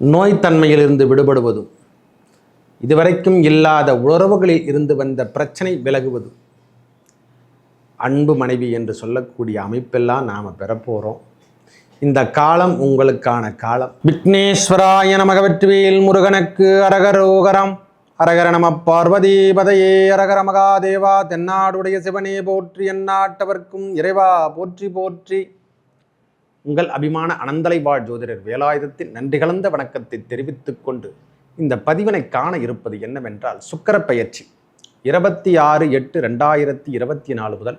நோய்த்தன்மையிலிருந்து விடுபடுவதும் இதுவரைக்கும் இல்லாத உறவுகளில் இருந்து வந்த பிரச்சனை விலகுவதும் அன்பு மனைவி என்று சொல்லக்கூடிய அமைப்பெல்லாம் நாம் பெறப்போகிறோம் இந்த காலம் உங்களுக்கான காலம். விக்னேஸ்வராய நமக வெற்றிவேல் முருகனுக்கு அரகரோகரம். அரகர நம பார்வதி பதையே அரகர மகாதேவா தென்னாடுடைய சிவனே போற்றி எந்நாட்டவர்க்கும் இறைவா போற்றி போற்றி. உங்கள் அபிமான அனந்தலை வாழ் ஜோதிடர் வேலாயுதத்தின் நன்றி கலந்த வணக்கத்தை தெரிவித்துக் கொண்டு இந்த பதிவினை காண இருப்பது என்னவென்றால் சுக்கர பயிற்சி. இருபத்தி ஆறு எட்டு ரெண்டாயிரத்தி இருபத்தி நாலு முதல்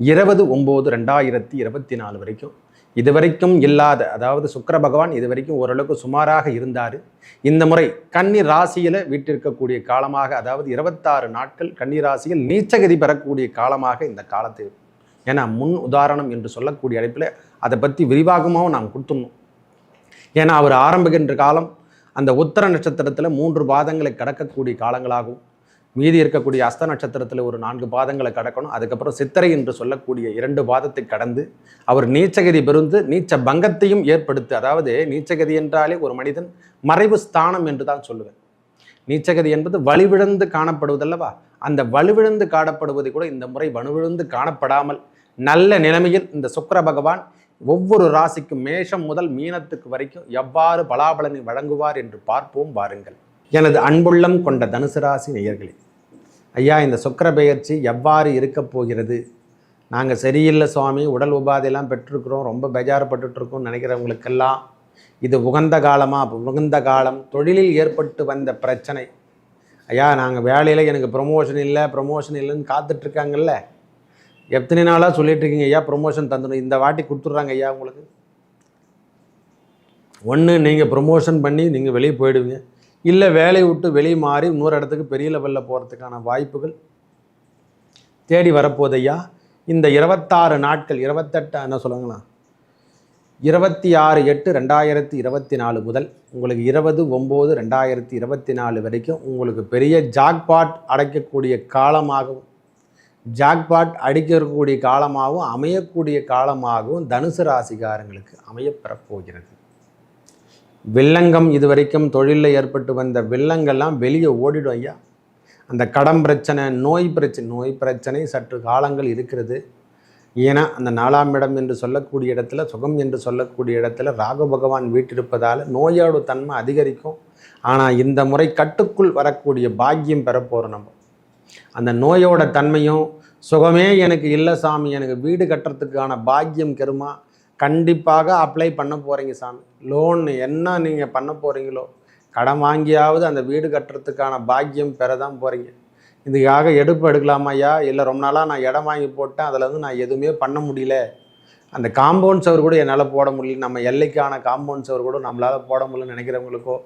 இருபது ஒம்பது ரெண்டாயிரத்தி இருபத்தி நாலு வரைக்கும் இதுவரைக்கும் இல்லாத அதாவது சுக்கர பகவான் இதுவரைக்கும் ஓரளவுக்கு சுமாராக இருந்தார். இந்த முறை கன்னி ராசியில் வீட்டிருக்கக்கூடிய காலமாக அதாவது இருபத்தாறு நாட்கள் கன்னி ராசியில் நீச்சகதி பெறக்கூடிய காலமாக இந்த காலத்தை ஏன்னா முன் உதாரணம் என்று சொல்லக்கூடிய அழைப்பில் அதை பற்றி விரிவாகமாகவும் நாம் கொடுத்துடணும். ஏன்னா அவர் ஆரம்பிக்கின்ற காலம் அந்த உத்தர நட்சத்திரத்தில் மூன்று பாதங்களை கடக்கக்கூடிய காலங்களாகவும் மீதி இருக்கக்கூடிய அஸ்த நட்சத்திரத்தில் ஒரு நான்கு பாதங்களை கடக்கணும். அதுக்கப்புறம் சித்திரை என்று சொல்லக்கூடிய இரண்டு பாதத்தை கடந்து அவர் நீச்சகதி பெருந்து நீச்ச பங்கத்தையும் ஏற்படுத்து அதாவது நீச்சகதி என்றாலே ஒரு மனிதன் மறைவு ஸ்தானம் என்று தான் சொல்லுவேன். நீச்சகதி என்பது வலுவிழந்து காணப்படுவதல்லவா? அந்த வலுவிழந்து காணப்படுவதை கூட இந்த முறை வலுவிழந்து காணப்படாமல் நல்ல நிலைமையில் இந்த சுக்கர பகவான் ஒவ்வொரு ராசிக்கும் மேஷம் முதல் மீனத்துக்கு வரைக்கும் எவ்வாறு பலாபலனை வழங்குவார் என்று பார்ப்போம் வாருங்கள். எனது அன்புள்ளம் கொண்ட தனுசு ராசி நேயர்களே ஐயா இந்த சுக்கிர பெயர்ச்சி எவ்வாறு இருக்கப் போகிறது? நாங்கள் சரியில்லை சுவாமி உடல் உபாதையெல்லாம் பெற்றிருக்கிறோம் ரொம்ப பெஜாரப்பட்டுருக்கோம் நினைக்கிறவங்களுக்கெல்லாம் இது உகந்த காலமாக உகந்த காலம் தொழிலில் ஏற்பட்டு வந்த பிரச்சனை. ஐயா நாங்கள் வேலையில் எனக்கு ப்ரொமோஷன் இல்லை ப்ரொமோஷன் இல்லைன்னு காத்துட்ருக்காங்கல்ல எத்தனை நாளாக சொல்லிட்டு இருக்கீங்க ஐயா ப்ரொமோஷன் தந்துடும் இந்த வாட்டி கொடுத்துட்றாங்க ஐயா உங்களுக்கு. ஒன்று நீங்கள் ப்ரொமோஷன் பண்ணி நீங்கள் வெளியே போயிடுவீங்க. இல்லை வேலையை விட்டு வெளியே மாறி இன்னொரு இடத்துக்கு பெரிய லெவலில் போகிறதுக்கான வாய்ப்புகள் தேடி வரப்போகுது ஐயா. இந்த இருபத்தாறு நாட்கள் இருபத்தெட்டு என்ன சொல்லுங்களா இருபத்தி ஆறு எட்டு ரெண்டாயிரத்தி இருபத்தி நாலு முதல் உங்களுக்கு இருபது ஒம்பது ரெண்டாயிரத்தி இருபத்தி நாலு வரைக்கும் உங்களுக்கு பெரிய ஜாக்பாட் அடைக்கக்கூடிய காலமாகவும் ஜாக்பாட் அடிக்கக்கூடிய காலமாகவும் அமையக்கூடிய காலமாகவும் தனுசு ராசிகாரங்களுக்கு அமையப்பெறப் போகிறது வில்லங்கம் இதுவரைக்கும் தொழிலில் ஏற்பட்டு வந்த வில்லங்கள்லாம் வெளியே ஓடிடும் ஐயா. அந்த கடன் பிரச்சனை நோய் பிரச்சனை நோய் பிரச்சனை சற்று காலங்கள் இருக்கிறது. ஏன்னா அந்த நாலாம் இடம் என்று சொல்லக்கூடிய இடத்துல சுகம் என்று சொல்லக்கூடிய இடத்துல ராகு பகவான் வீட்டிருப்பதால் நோயோட தன்மை அதிகரிக்கும். ஆனால் இந்த முறை கட்டுக்குள் வரக்கூடிய பாக்கியம் பெறப்போகிறோம் நம்ம. அந்த நோயோட தன்மையும் சுகமே எனக்கு இல்லை சாமி எனக்கு வீடு கட்டுறதுக்கான பாக்கியம் கெருமா? கண்டிப்பாக அப்ளை பண்ண போகிறீங்க சாமி. லோன் என்ன நீங்கள் பண்ண போகிறீங்களோ கடன் வாங்கியாவது அந்த வீடு கட்டுறதுக்கான பாக்கியம் பெற தான் போகிறீங்க இதுக்காக எடுப்பு எடுக்கலாமாய்யா இல்லை ரொம்ப நாளாக நான் இடம் வாங்கி போட்டேன் அதில் வந்து நான் எதுவுமே பண்ண முடியல. அந்த காம்பவுண்ட் சவர் கூட என்னால் போட முடியல. நம்ம எல்லைக்கான காம்பவுண்ட் சவர் கூட நம்மளால் போட முடியலன்னு நினைக்கிறவங்களுக்கோ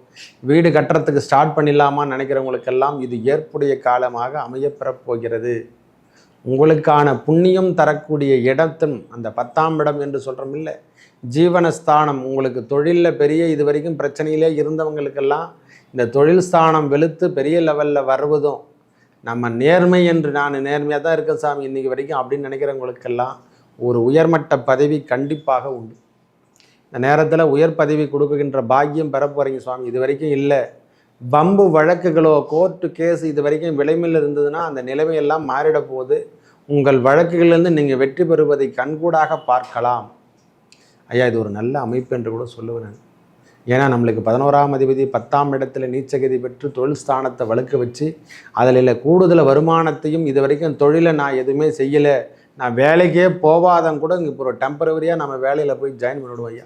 வீடு கட்டுறதுக்கு ஸ்டார்ட் பண்ணிடலாமான்னு நினைக்கிறவங்களுக்கெல்லாம் இது ஏற்புடைய காலமாக அமையப்பெறப் போகிறது. உங்களுக்கான புண்ணியம் தரக்கூடிய இடத்தும் அந்த பத்தாம் இடம் என்று சொல்கிறோம் இல்லை. ஜீவனஸ்தானம் உங்களுக்கு தொழிலில் பெரிய இது வரைக்கும் பிரச்சனையிலே இருந்தவங்களுக்கெல்லாம் இந்த தொழில் ஸ்தானம் வெளுத்து பெரிய லெவலில் வருவதும் நம்ம நேர்மை என்று நான் நேர்மையாக தான் இருக்கேன் சாமி இன்றைக்கி வரைக்கும் அப்படின்னு நினைக்கிறவங்களுக்கெல்லாம் ஒரு உயர்மட்ட பதவி கண்டிப்பாக உண்டு. இந்த நேரத்தில் உயர் பதவி கொடுக்குகின்ற பாக்கியம் பெற போகிறீங்க சுவாமி. இது வரைக்கும் இல்லை. பம்பு வழக்குகளோ கோர்ட்டு கேஸ் இது வரைக்கும் விளைமையில் இருந்ததுன்னா அந்த நிலைமையெல்லாம் மாறிட போகுது. உங்கள் வழக்குகளிலிருந்து நீங்கள் வெற்றி பெறுவதை கண்கூடாக பார்க்கலாம். ஐயா இது ஒரு நல்ல அமைப்பு என்று கூட சொல்லுவேன் நான். ஏன்னா நம்மளுக்கு பதினோராம் அதிபதி பத்தாம் இடத்துல நீச்சகதி பெற்று தொழில் ஸ்தானத்தை வழுக்க வச்சு அதில் கூடுதல் வருமானத்தையும் இது வரைக்கும் தொழிலை நான் எதுவுமே செய்யலை. நான் வேலைக்கே போகாதங்க கூட இங்கே இப்போ ஒரு டெம்பரவரியாக நம்ம வேலையில் போய் ஜாயின் பண்ணிவிடுவோம் ஐயா.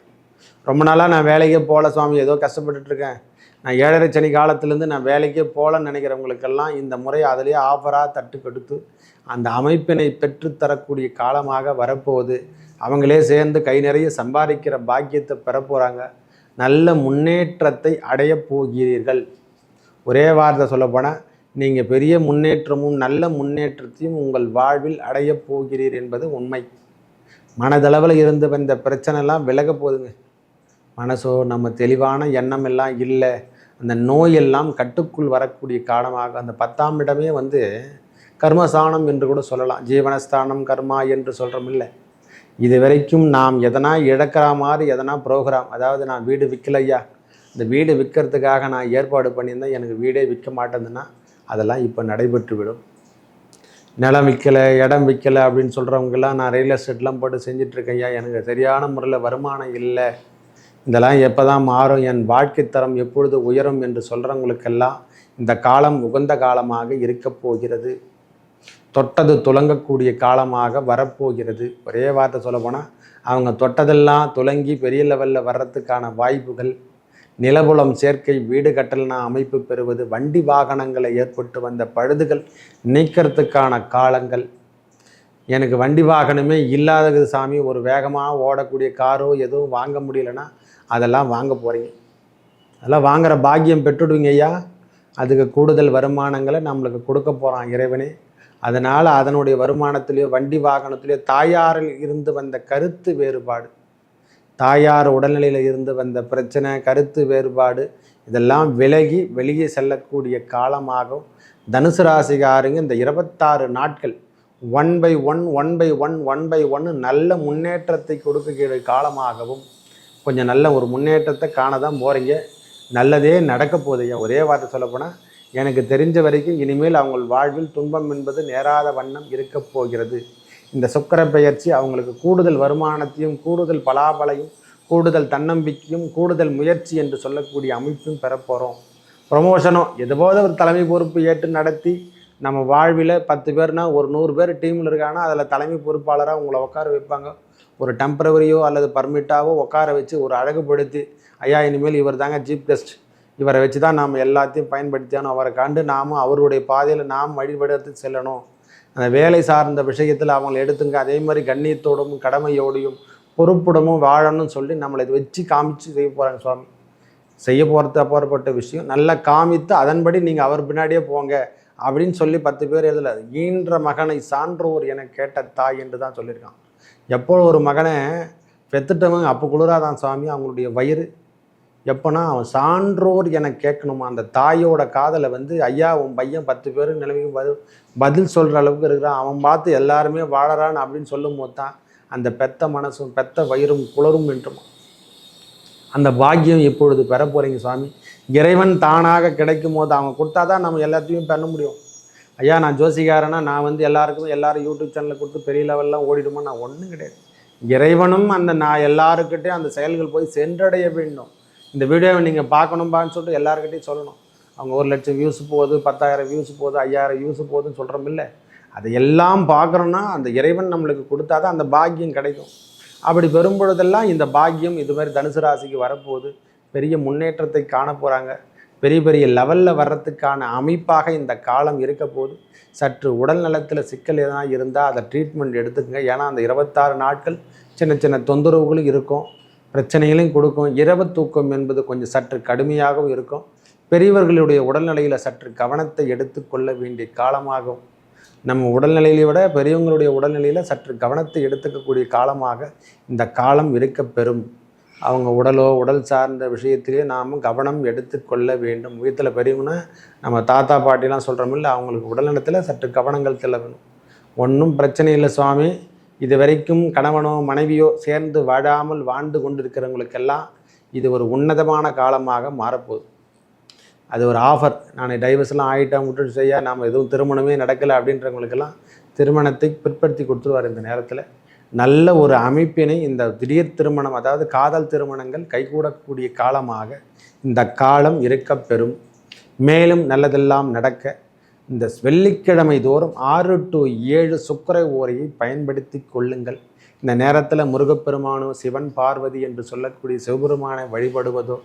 ரொம்ப நாளாக நான் வேலைக்கே போகல சுவாமி ஏதோ கஷ்டப்பட்டுட்டு இருக்கேன் நான் ஏழரை சனி காலத்துலேருந்து நான் வேலைக்கே போகலன்னு நினைக்கிறவங்களுக்கெல்லாம் இந்த முறை அதிலேயே ஆஃபராக தட்டு கெடுத்து அந்த அமைப்பினை பெற்றுத்தரக்கூடிய காலமாக வரப்போகுது. அவங்களே சேர்ந்து கை நிறைய சம்பாதிக்கிற பாக்கியத்தை பெற போகிறாங்க நல்ல முன்னேற்றத்தை அடையப் போகிறீர்கள். ஒரே வார்த்தை சொல்லப்போனால் நீங்கள் பெரிய முன்னேற்றமும் நல்ல முன்னேற்றத்தையும் உங்கள் வாழ்வில் அடையப் போகிறீர் என்பது உண்மை. மனதளவில் இருந்து வந்த பிரச்சனைலாம் விலக போகுதுங்க. மனசோ நம்ம தெளிவான எண்ணம் எல்லாம் இல்லை. அந்த நோயெல்லாம் கட்டுக்குள் வரக்கூடிய காலமாக அந்த பத்தாம் இடமே வந்து கர்மஸ்தானம் என்று கூட சொல்லலாம். ஜீவனஸ்தானம் கர்மா என்று சொல்கிறோம் இல்லை. இது வரைக்கும் நாம் எதனா இழக்கிற மாதிரி எதனா ப்ரோக்ராம் அதாவது நான் வீடு விற்கலையா இந்த வீடு விற்கிறதுக்காக நான் ஏற்பாடு பண்ணியிருந்தேன் எனக்கு வீடே விற்க மாட்டேங்குதுன்னா அதெல்லாம் இப்போ நடைபெற்றுவிடும். நிலம் விற்கலை இடம் விற்கலை அப்படின்னு சொல்கிறவங்கெல்லாம் நான் ரியல் எஸ்டேட்லாம் போட்டு செஞ்சிட்ருக்கேன் ஐயா. எனக்கு சரியான முறையில் வருமானம் இல்லை. இதெல்லாம் எப்போ தான் மாறும்? என் வாழ்க்கை தரம் எப்பொழுது உயரும் என்று சொல்கிறவங்களுக்கெல்லாம் இந்த காலம் உகந்த காலமாக இருக்கப் போகிறது. தொட்டது துலங்கக்கூடிய காலமாக வரப்போகிறது. ஒரே வார்த்தை சொல்ல போனால் அவங்க தொட்டதெல்லாம் துலங்கி பெரிய லெவலில் வர்றதுக்கான வாய்ப்புகள் நிலபுலம் சேர்க்கை வீடு கட்டலனா அமைப்பு பெறுவது வண்டி வாகனங்களை ஏற்பட்டு வந்த பழுதுகள் நீக்கிறதுக்கான காலங்கள். எனக்கு வண்டி வாகனமே இல்லாதது சாமி ஒரு வேகமாக ஓடக்கூடிய காரோ எதுவும் வாங்க முடியலன்னா அதெல்லாம் வாங்க போகிறீங்க அதெல்லாம் வாங்குகிற பாக்கியம் பெற்றுடுவீங்க ஐயா. அதுக்கு கூடுதல் வருமானங்களை நம்மளுக்கு கொடுக்க போகிறான் இறைவனே. அதனால் அதனுடைய வருமானத்திலேயோ வண்டி வாகனத்திலேயோ தாயாரில் இருந்து வந்த கருத்து வேறுபாடு. தாயார் உடல்நிலையில் இருந்து வந்த பிரச்சனை கருத்து வேறுபாடு இதெல்லாம் விலகி வெளியே செல்லக்கூடிய காலமாகவும் தனுசு ராசிகாருங்க இந்த இருபத்தாறு நாட்கள் one by one one by one one by ஒன்று நல்ல முன்னேற்றத்தை கொடுக்கக்கூடிய காலமாகவும் கொஞ்சம் நல்ல ஒரு முன்னேற்றத்தை காண தான் போகிறீங்க நல்லதே நடக்க போதையா ஒரே வார்த்தை சொல்லப்போனால் எனக்கு தெரிஞ்ச வரைக்கும் இனிமேல் அவங்க வாழ்வில் துன்பம் என்பது நேராத வண்ணம் இருக்கப் போகிறது. இந்த சுக்கர பெயர்ச்சி அவங்களுக்கு கூடுதல் வருமானத்தையும் கூடுதல் பலாபலையும் கூடுதல் தன்னம்பிக்கையும் கூடுதல் முயற்சி என்று சொல்லக்கூடிய அமைப்பும் பெறப்போகிறோம் ப்ரொமோஷனோ எதுபோது ஒரு தலைமை பொறுப்பு ஏற்று நடத்தி நம்ம வாழ்வில் பத்து பேர்னா ஒரு நூறு பேர் டீமில் இருக்காங்கன்னா அதில் தலைமை பொறுப்பாளராக உங்களை உட்கார வைப்பாங்க. ஒரு டெம்பரவரியோ அல்லது பர்மிட்டாவோ உட்கார வச்சு ஒரு அழகுபடுத்தி ஐயா இனிமேல் இவர் தாங்க ஜீப் கெஸ்ட் இவரை வச்சு தான் நாம் எல்லாத்தையும் பயன்படுத்தியானோ அவரை கண்டு நாமும் அவருடைய பாதையில் நாம் வழிபடுத்து செல்லணும். அந்த வேலை சார்ந்த விஷயத்தில் அவங்களை எடுத்துங்க. அதே மாதிரி கண்ணியத்தோடும் கடமையோடையும் பொறுப்புடமும் வாழணும்னு சொல்லி நம்மளை இதை வச்சு காமிச்சு செய்ய போகிறாங்க சுவாமி. செய்ய போகிறது அப்பாற்பட்ட விஷயம். நல்லா காமித்து அதன்படி நீங்கள் அவர் பின்னாடியே போங்க அப்படின்னு சொல்லி பத்து பேர் எழுதல. ஈன்ற மகனை சான்றோர் என கேட்ட தாய் என்று தான் சொல்லியிருக்கான். எப்போ ஒரு மகனை பெத்துட்டவங்க அப்போ குளிராதான் சுவாமி. அவங்களுடைய வயிறு எப்போனா அவன் சான்றோர் என கேட்கணுமா? அந்த தாயோட காதலை வந்து ஐயா உன் பையன் பத்து பேர் நிலைமைக்கு பதில் பதில் சொல்கிற அளவுக்கு இருக்கிறான். அவன் பார்த்து எல்லாருமே வாழறான் அப்படின்னு சொல்லும் போது தான் அந்த பெத்த மனசும் பெத்த வயிறும் குளரும் என்றும். அந்த பாக்கியம் இப்பொழுது பெற போகிறீங்க சுவாமி? இறைவன் தானாக கிடைக்கும் போது அவன் கொடுத்தா தான் நம்ம எல்லாத்தையும் பண்ண முடியும். ஐயா நான் ஜோசிக்காரனா நான் வந்து எல்லாருக்கும் எல்லாரும் யூடியூப் சேனலில் கொடுத்து பெரிய லெவல்லாம் ஓடிடுமா? நான் ஒன்றும் கிடையாது. இறைவனும் அந்த நான் எல்லாருக்கிட்டே அந்த செயல்கள் போய் சென்றடைய வேண்டும். இந்த வீடியோவை நீங்கள் பார்க்கணும்பான்னு சொல்லிட்டு எல்லாருக்கிட்டையும் சொல்லணும். அவங்க ஒரு லட்சம் வியூஸ் போகுது பத்தாயிரம் வியூஸ் போகுது ஐயாயிரம் வியூஸ் போகுதுன்னு சொல்கிறோம் இல்லை. அதை எல்லாம் பார்க்குறோன்னா அந்த இறைவன் நம்மளுக்கு கொடுத்தா தான் அந்த பாக்கியம் கிடைக்கும். அப்படி பெறும் பொழுதெல்லாம் இந்த பாக்கியம் இது மாதிரி தனுசு ராசிக்கு வரப்போகுது. பெரிய முன்னேற்றத்தை காண போகிறாங்க பெரிய பெரிய லெவலில் வர்றதுக்கான அமைப்பாக இந்த காலம் இருக்க போது சற்று உடல் நலத்தில் சிக்கல் எதனா இருந்தால் அதை ட்ரீட்மெண்ட் எடுத்துக்கங்க. ஏன்னா அந்த இருபத்தாறு நாட்கள் சின்ன சின்ன தொந்தரவுகளும் இருக்கும். பிரச்சனைகளையும் கொடுக்கும். இரவு தூக்கம் என்பது கொஞ்சம் சற்று கடுமையாகவும் இருக்கும். பெரியவர்களுடைய உடல்நிலையில் சற்று கவனத்தை எடுத்துக்கொள்ள வேண்டிய காலமாகும். நம்ம உடல்நிலையை விட பெரியவங்களுடைய உடல்நிலையில் சற்று கவனத்தை எடுத்துக்கக்கூடிய காலமாக இந்த காலம் இருக்க பெறும் அவங்க உடலோ உடல் சார்ந்த விஷயத்திலேயே நாம் கவனம் எடுத்துக்கொள்ள வேண்டும். வீட்டில் பெரியவங்கன்னா நம்ம தாத்தா பாட்டிலாம் சொல்கிறோமில்ல அவங்களுக்கு உடல்நலத்தில் சற்று கவனங்கள் செல்ல ஒன்றும் பிரச்சனை இல்லை சுவாமி. இது வரைக்கும் கணவனோ மனைவியோ சேர்ந்து வாழாமல் வாழ்ந்து கொண்டிருக்கிறவங்களுக்கெல்லாம் இது ஒரு உன்னதமான காலமாக மாறப்போகுது. அது ஒரு ஆஃபர் நான் டைவர்ஸ்லாம் ஆகிட்டேன் விட்டுட்டு செய்ய நாம் எதுவும் திருமணமே நடக்கலை அப்படின்றவங்களுக்கெல்லாம் திருமணத்தை பிற்படுத்தி கொடுத்துருவார் இந்த நேரத்தில். நல்ல ஒரு அமைப்பினை இந்த திடீர் திருமணம் அதாவது காதல் திருமணங்கள் கைகூடக்கூடிய காலமாக இந்த காலம் இருக்கப்பெறும். மேலும் நல்லதெல்லாம் நடக்க இந்த வெள்ளிக்கிழமை தோறும் ஆறு டு ஏழு சுக்கரை ஓரையை பயன்படுத்தி கொள்ளுங்கள். இந்த நேரத்தில் முருகப்பெருமானோ சிவன் பார்வதி என்று சொல்லக்கூடிய சிவபெருமானை வழிபடுவதோ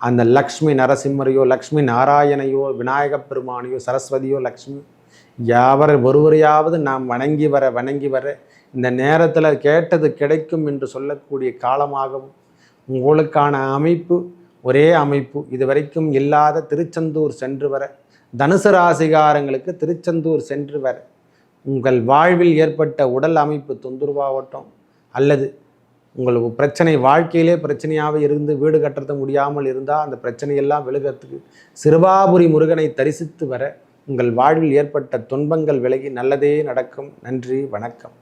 அந்த லக்ஷ்மி நரசிம்மரையோ லக்ஷ்மி நாராயணையோ விநாயகப் பெருமானையோ சரஸ்வதியோ லக்ஷ்மி யாவர் ஒருவரையாவது நாம் வணங்கி வர வணங்கி வர இந்த நேரத்தில் கேட்டது கிடைக்கும் என்று சொல்லக்கூடிய காலமாகவும் உங்களுக்கான அமைப்பு ஒரே அமைப்பு இதுவரைக்கும் இல்லாத திருச்செந்தூர் சென்று வர தனுசு ராசிகாரங்களுக்கு திருச்செந்தூர் சென்று வர உங்கள் வாழ்வில் ஏற்பட்ட உடல் அமைப்பு தொந்தரவாகட்டும் அல்லது உங்களுக்கு பிரச்சனை வாழ்க்கையிலே பிரச்சனையாக இருந்து வீடு கட்டுறது முடியாமல் இருந்தால் அந்த பிரச்சனையெல்லாம் விழுகிறதுக்கு சிறுவாபுரி முருகனை தரிசித்து வர உங்கள் வாழ்வில் ஏற்பட்ட துன்பங்கள் விலகி நல்லதே நடக்கும். நன்றி வணக்கம்.